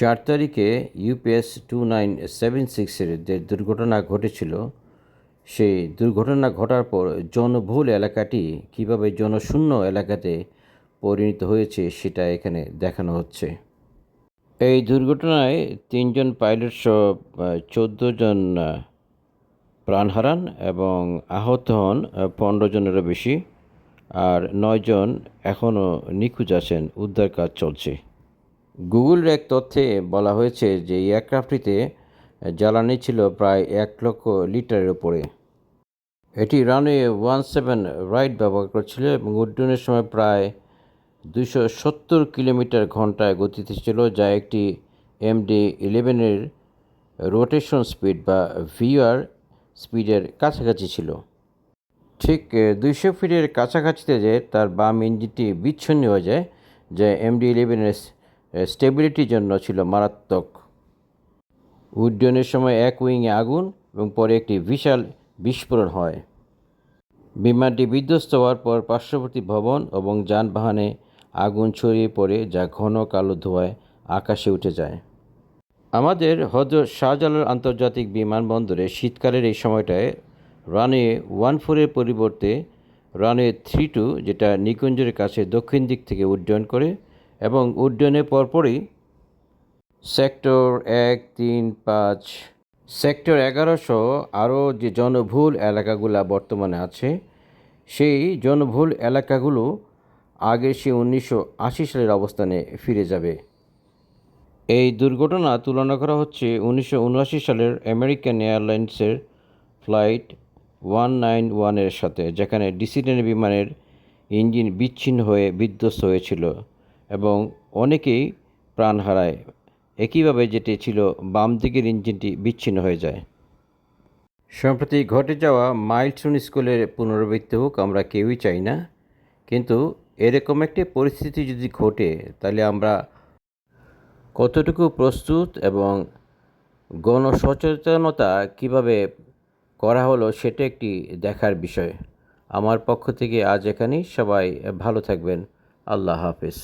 চার তারিখে UPS two nine seven সিক্সের যে দুর্ঘটনা ঘটেছিল, সেই দুর্ঘটনা ঘটার পর জনবহুল এলাকাটি কীভাবে জনশূন্য এলাকাতে পরিণত হয়েছে সেটা এখানে দেখানো হচ্ছে। এই দুর্ঘটনায় তিনজন পাইলট সহ চোদ্দ জন প্রাণ হারান এবং আহত হন পনেরো জনেরও বেশি। আর নয়জন এখনও নিখোঁজ আছেন। উদ্ধার কাজ চলছে। গুগলের এক তথ্যে বলা হয়েছে যে এয়ারক্রাফটটিতে জ্বালানি ছিল প্রায় এক লক্ষ লিটারের উপরে। এটি রানওয়ে ওয়ান সেভেন রাইড ব্যবহার করছিল এবং উড্ডয়নের সময় প্রায় দুশো সত্তর কিলোমিটার ঘন্টায় গতিতে ছিল, যা একটি এমডি ইলেভেনের রোটেশন স্পিড বা ভিআর স্পিডের কাছাকাছি ছিল। ঠিক দুইশো ফিটের কাছাকাছিতে যে তার বাম ইঞ্জিনটি বিচ্ছিন্ন হয়ে যায়, যা এমডি ইলেভেনের স্টেবিলিটির জন্য ছিল মারাত্মক। উড্ডয়নের সময় এক উইংয়ে আগুন এবং পরে একটি বিশাল বিস্ফোরণ হয়। বিমানটি বিধ্বস্ত হওয়ার পর পার্শ্ববর্তী ভবন এবং যানবাহনে আগুন ছড়িয়ে পড়ে যা ঘন কালো ধোঁয়ায় আকাশে উঠে যায়। আমাদের হজরত শাহজালাল আন্তর্জাতিক বিমানবন্দরে শীতকালের এই সময়টায় রানওয়ে ওয়ান ফোরের পরিবর্তে রানওয়ে থ্রি টু, যেটা নিকুঞ্জের কাছে দক্ষিণ দিক থেকে উড্ডয়ন করে এবং উড্ডয়নের পরপরই সেক্টর এক, তিন, পাঁচ, সেক্টর এগারোশো আরও যে জনবহুল এলাকাগুলো বর্তমানে আছে, সেই জনবহুল এলাকাগুলো আগের সে উনিশশো আশি সালের অবস্থানে ফিরে যাবে। এই দুর্ঘটনা তুলনা করা হচ্ছে উনিশশো উনআশি সালের আমেরিকান এয়ারলাইন্সের ফ্লাইট ওয়ান নাইন ওয়ানের সাথে, যেখানে ডিসিডেন্ট বিমানের ইঞ্জিন বিচ্ছিন্ন হয়ে বিধ্বস্ত হয়েছিল। এবং অনেকেই প্রাণ হারায়। একইভাবে যেটি ছিল বাম দিকের ইঞ্জিনটি বিচ্ছিন্ন হয়ে যায়। সম্প্রতি ঘটে যাওয়া মাইলস্টোন স্কুলের পুনরাবৃত্তি হোক, আমরা কেউই চাই না। কিন্তু এরকম একটি পরিস্থিতি যদি ঘটে, তাহলে আমরা কতটুকু প্রস্তুত এবং গণসচেতনতা কীভাবে করা হলো, সেটা একটি দেখার বিষয়। আমার পক্ষ থেকে আজ এখানেই সবাই ভালো থাকবেন। আল্লাহ হাফিজ।